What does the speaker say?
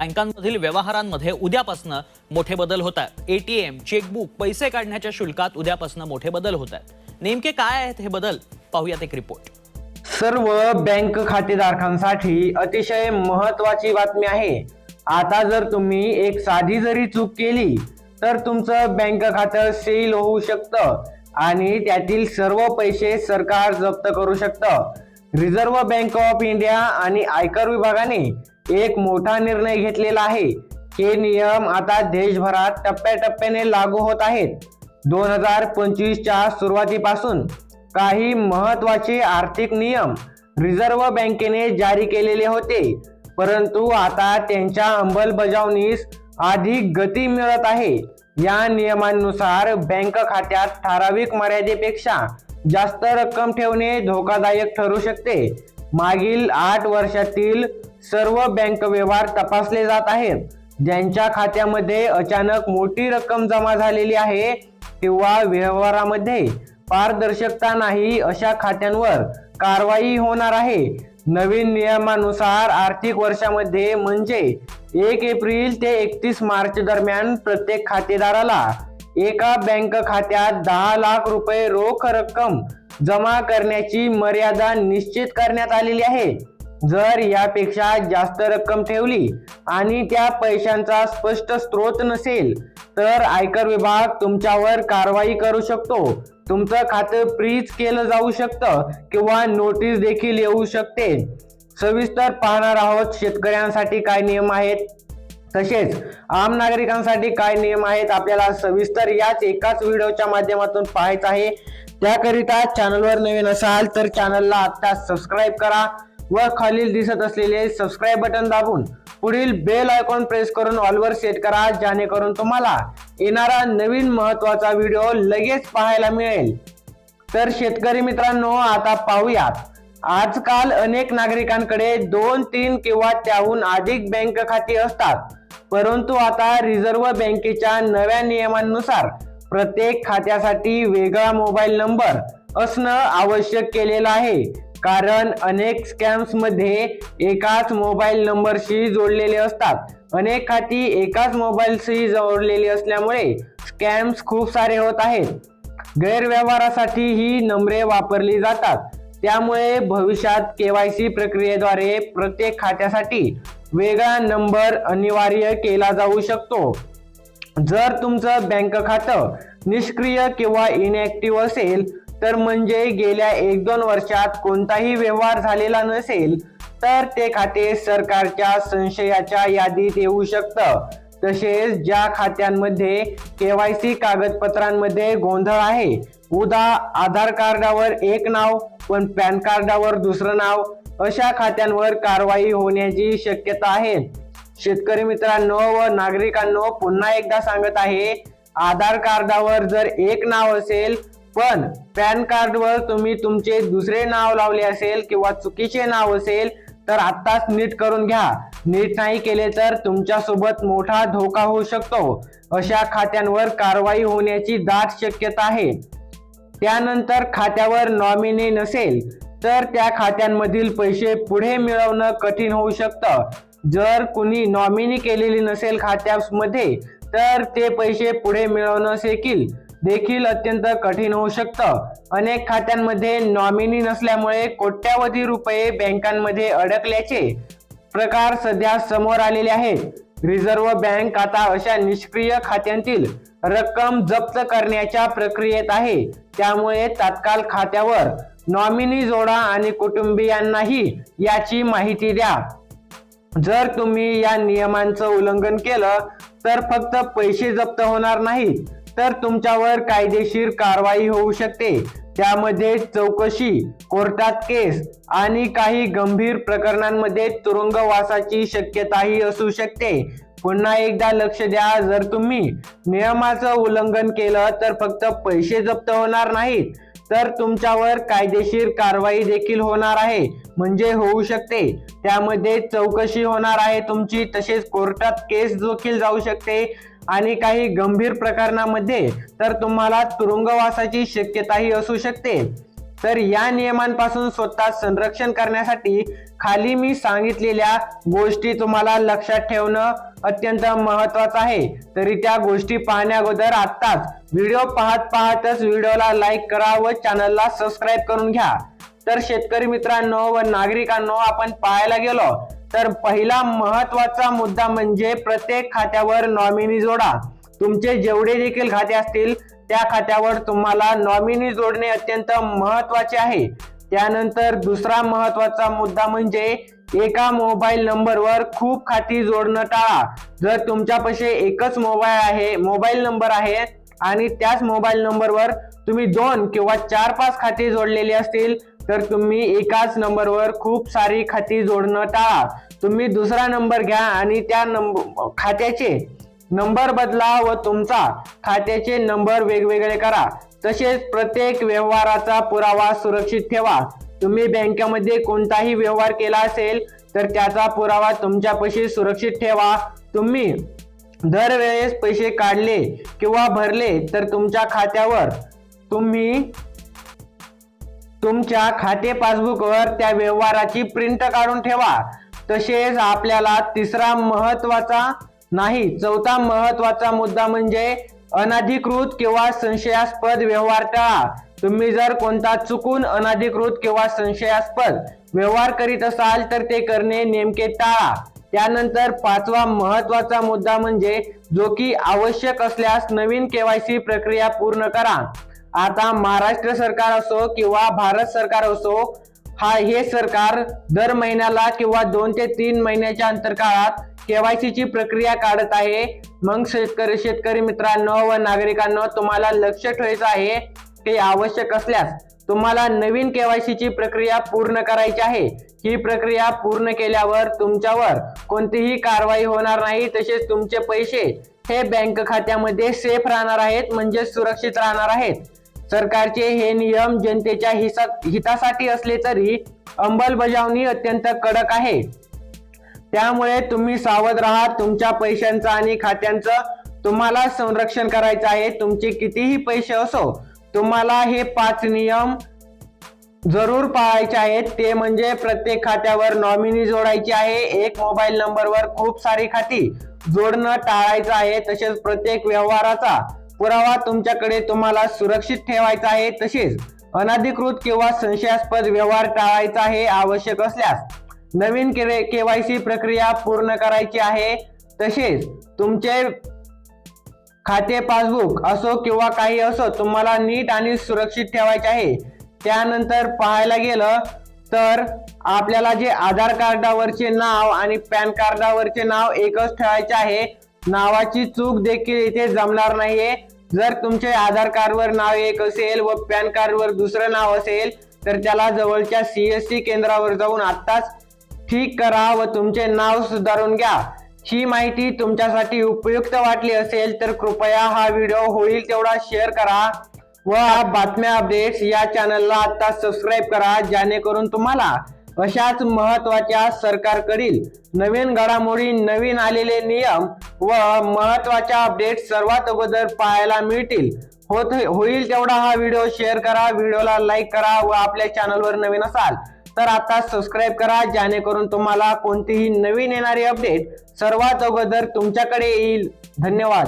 बँकांमधील व्यवहारांमध्ये उद्यापासून मोठे बदल होत आहेत. एटीएम चेकबुक पैसे काढण्याच्या शुल्कात उद्यापासून मोठे बदल होत आहेत. नेमके काय आहेत हे बदल? पाहूयात एक रिपोर्ट सर्व बँक खातेधारकांसाठी अतिशय महत्वाची बातमी आहे. आता जर तुम्ही एक साधी जरी चूक केली तर तुमचं बँक खातं सील होऊ शकतं आणि त्यातील सर्व पैसे सरकार जप्त करू शकतं. रिझर्व्ह बँक ऑफ इंडिया आणि आयकर विभागाने एक मोठा निर्णय घेतलेला आहे. हे नियम आता देशभरात टप्प्याटप्प्याने लागू होत आहेत. दोन हजार पंचवीसच्या सुरुवातीपासून काही महत्त्वाचे आर्थिक नियम रिझर्व्ह बँकेने जारी केलेले होते. परंतु आता त्यांच्या अंमलबजावणीस अधिक गती मिळत आहे. या नियमांनुसार बँक खात्यात ठराविक मर्यादेपेक्षा जास्त रक्कम ठेवणे धोकादायक ठरू शकते. मागील आठ वर्षातील सर्व बँक व्यवहार तपासले जात आहेत. ज्यांच्या खात्यामध्ये अचानक मोठी रक्कम जमा झालेली आहे किंवा व्यवहारामध्ये पारदर्शकता नाही अशा खात्यांवर कारवाई होणार आहे. नवीन नियमानुसार आर्थिक वर्षामध्ये म्हणजे एक एप्रिल ते एकतीस मार्च दरम्यान प्रत्येक खातेदाराला एका बँक खात्यात दहा लाख रुपये रोख रक्कम जमा करण्याची मर्यादा निश्चित करण्यात आलेली आहे. जर यापेक्षा जास्त रक्कम ठेवली आणि त्या पैशांचा स्पष्ट स्रोत नसेल तर आयकर विभाग तुमच्यावर कारवाई करू शकतो. तुमचं खातं फ्रीज केलं जाऊ शकतं किंवा नोटीस देखील येऊ शकते. सविस्तर पाहणार आहोत शेतकऱ्यांसाठी काय नियम आहेत. तसेच आम नागरिकांसाठी काय नियम आहेत आपल्याला सविस्तर याच एकाच व्हिडिओच्या माध्यमातून पाहायचं आहे. त्याकरिता चॅनलवर नवीन असाल तर चॅनलला आत्ता सबस्क्राईब करा व खालील दिसत असलेले सबस्क्राईब बटन दाबून पुढील बेल आयकॉन प्रेस करून ऑलवर सेट करा जेणेकरून तुम्हाला येणारा नवीन महत्त्वाचा व्हिडिओ लगेच पाहायला मिळेल. तर शेतकरी मित्रांनो आता पाहूयात. आजकाल अनेक नागरिकांकडे दोन तीन किंवा त्याहून अधिक बँक खाती असतात. परंतु आता रिझर्व्ह बँकेच्या नव्या नियमांनुसार प्रत्येक खात्यासाठी वेगळा मोबाईल नंबर असणं आवश्यक केलेलं आहे. कारण अनेक स्कॅम्समध्ये एकाच मोबाईल नंबरशी जोडलेले असतात. अनेक खाती एकाच मोबाईलशी जोडलेली असल्यामुळे स्कॅम्स खूप सारे होत आहेत. गैरव्यवहारासाठी ही नंबरे वापरली जातात. त्यामुळे भविष्यात केवायसी प्रक्रियेद्वारे प्रत्येक खात्यासाठी वेगळा नंबर अनिवार्य केला जाऊ शकतो. जर तुमचं बँक खातं निष्क्रिय किंवा इनॅक्टिव्ह असेल तर म्हणजे गेल्या एक दोन वर्षात कोणताही व्यवहार झालेला नसेल तर ते खाते सरकारच्या संशयाच्या यादीत येऊ शकतं. तसेच ज्या खात्यांमध्ये केवायसी कागदपत्रांमध्ये गोंधळ आहे उदा आधार कार्डावर एक नाव पण पॅन कार्डावर दुसरं नाव अशा खात्यांवर कारवाई होण्याची शक्यता आहे. शेतकरी मित्रांनो व नागरिकांनो पुन्हा एकदा सांगत आहे आधार कार्डावर जर एक नाव असेल पण पॅन कार्डवर तुम्ही तुमचे दुसरे नाव लावले असेल किंवा चुकीचे नाव असेल तर आत्ताच नीट करून घ्या. नीट नाही केले तर तुमच्यासोबत मोठा धोका होऊ शकतो. अशा खात्यांवर कारवाई होण्याची दाट शक्यता आहे. त्यानंतर खात्यावर नॉमिनी नसेल तर त्या खात्यांमधील पैसे पुढे मिळवणं कठीण होऊ शकतं. जर कुणी नॉमिनी केलेली नसेल खात्यामध्ये तर ते पैसे पुढे मिळवणं देखील देखील अत्यंत कठीण होऊ शकतं. अनेक खात्यांमध्ये नॉमिनी नसल्यामुळे कोट्यावधी रुपये बँकांमध्ये अडकल्याचे प्रकार सध्या समोर आलेले आहेत. रिझर्व्ह बँक आता अशा निष्क्रिय खात्यांतील रक्कम जप्त करण्याच्या प्रक्रियेत आहे. त्यामुळे तात्काळ खात्यावर नॉमिनी जोडा आणि कुटुंबियांनाही याची माहिती द्या. जर तुम्ही या नियमांचं उल्लंघन केलं तर फक्त पैसे जप्त होणार नाहीत. तर तुमच्यावर कायदेशीर कारवाई होऊ शकते. त्यामध्ये चौकशी कोर्टात केस आणि काही गंभीर प्रकरणांमध्ये तुरुंगवासाची शक्यताही असू शकते. पुन्हा एकदा लक्ष द्या जर तुम्ही नियमाचं उल्लंघन केलं तर फक्त पैसे जप्त होणार नाहीत. तर तुमच्यावर कायदेशीर कारवाई देखील होणार आहे. म्हणजे होऊ शकते. त्यामध्ये चौकशी होणार आहे तुमची. तसेच कोर्टात केस देखील जाऊ शकते. आणि काही गंभीर प्रकरणामध्ये तर तुम्हाला तुरुंगवासाची शक्यताही असू शकते. तर या नियमांपासून स्वतः संरक्षण करण्यासाठी खाली मी सांगितलेल्या गोष्टी तुम्हाला लक्षात ठेवणं अत्यंत महत्वाचं आहे. तरी त्या गोष्टी पाहण्याअगोदर आत्ताच व्हिडिओ पाहत पाहतच व्हिडिओला लाईक करा व चॅनलला सबस्क्राईब करून घ्या. तर शेतकरी मित्रांनो व नागरिकांनो आपण पाहायला गेलो तर पहिला महत्त्वाचा मुद्दा म्हणजे प्रत्येक खात्यावर नॉमिनी जोडा. तुमचे जेवढे देखील खाते असतील त्या खात्यावर तुम्हाला नॉमिनी जोडणे अत्यंत महत्त्वाचे आहे. त्यानंतर दुसरा महत्त्वाचा मुद्दा म्हणजे एका मोबाईल नंबरवर खूप खाती जोडणं टाळा. जर तुमच्यापाशी एकच मोबाईल आहे मोबाईल नंबर आहे आणि त्याच मोबाईल नंबरवर तुम्ही दोन किंवा चार पाच खाती जोडलेली असतील तर तुम्ही एकाच नंबरवर खूप सारी खाती जोडणं टाळा. तुम्ही दुसरा नंबर घ्या आणि त्या नंबर खात्याचे नंबर बदला व तुमचा खात्याचे नंबर वेगवेगळे करा. तसेच प्रत्येक व्यवहाराचा पुरावा सुरक्षित ठेवा. तुम्ही बँकेमध्ये कोणताही व्यवहार केला असेल तर त्याचा पुरावा तुमच्यापाशी सुरक्षित ठेवा. तुम्ही दरवेळेस पैसे काढले किंवा भरले तर तुमच्या खात्यावर तुम्ही तुमच्या खाते पासबुकवर त्या व्यवहाराची प्रिंट काढून ठेवा. तसेच आपल्याला तिसरा महत्त्वाचा नाही चौथा महत्त्वाचा मुद्दा म्हणजे अनधिकृत किंवा संशयास्पद व्यवहार टाळा. तुम्ही जर कोणता चुकून अनधिकृत किंवा संशयास्पद व्यवहार करीत असाल तर ते करणे नेमके टाळा. त्यानंतर पाचवा महत्त्वाचा मुद्दा म्हणजे जो की आवश्यक असल्यास नवीन केवायसी प्रक्रिया पूर्ण करा. आता महाराष्ट्र सरकार असो किंवा भारत सरकार असो हा हे सरकार दर महिन्याला किंवा दोन ते तीन महिन्याच्या अंतरकाळात केवायसी ची प्रक्रिया काढत आहे. मग शेतकरी शेतकरी मित्रांनो व नागरिकांनो तुम्हाला लक्ष ठेवायचं आहे की आवश्यक असल्यास तुम्हाला नवीन केवायसी ची प्रक्रिया पूर्ण करायची आहे. ही प्रक्रिया पूर्ण केल्यावर तुमच्यावर कोणतीही कारवाई होणार नाही. तसेच तुमचे पैसे हे बँक खात्यामध्ये सेफ राहणार आहेत म्हणजे सुरक्षित राहणार आहेत. सरकारचे हे नियम जनतेच्या हिसा हितासाठी असले तरी अंमलबजावणी अत्यंत कडक आहे. त्यामुळे तुम्ही सावध राहा तुमच्या पैशांचं आणि खात्यांचं तुम्हाला संरक्षण करायचं आहे. तुमचे कितीही पैसे असो तुम्हाला हे पाच नियम जरूर पाळायचे आहेत. ते म्हणजे प्रत्येक खात्यावर नॉमिनी जोडायची आहे. एक मोबाईल नंबरवर खूप सारी खाती जोडणं टाळायचं आहे. तसेच प्रत्येक व्यवहाराचा पुरावा तुमच्याकडे तुम्हाला सुरक्षित ठेवायचा आहे. तसेच अनधिकृत किंवा संशयास्पद व्यवहार टाळायचा आहे आवश्यक असल्यास. नवीन के केवायसी प्रक्रिया पूर्ण करायची आहे. तसेच तुमचे खाते पासबुक असो किंवा काही असो तुम्हाला नीट आणि सुरक्षित ठेवायचे आहे. त्यानंतर पाहायला गेलं तर आपल्याला जे आधार कार्डावरचे नाव आणि पॅन कार्डावरचे नाव एकच ठेवायचे आहे. नावाची चूक देखील इथे जमणार नाहीये. जर तुमचे आधार कार्डवर नाव एक असेल व पॅन कार्डवर दुसरं नाव असेल तर त्याला जवळच्या सीएससी केंद्रावर जाऊन आत्ताच ठीक करा व तुमचे नाव सुधारून घ्या. ही माहिती तुमच्यासाठी उपयुक्त वाटली असेल तर कृपया हा व्हिडिओ होईल तेवढा शेअर करा व बातम्या अपडेट्स या चॅनलला आता सबस्क्राईब करा जेणेकरून तुम्हाला अशाच महत्त्वाच्या सरकारकडील नवीन घडामोडी नवीन आलेले नियम व महत्त्वाच्या अपडेट सर्वात अगोदर पाहायला मिळतील. होत होईल तेवढा हा व्हिडिओ शेअर करा व्हिडिओला लाईक करा व आपल्या चॅनलवर नवीन असाल तर आता सबस्क्राईब करा जेणेकरून तुम्हाला कोणतीही नवीन येणारी अपडेट सर्वात अगोदर तुमच्याकडे येईल. धन्यवाद.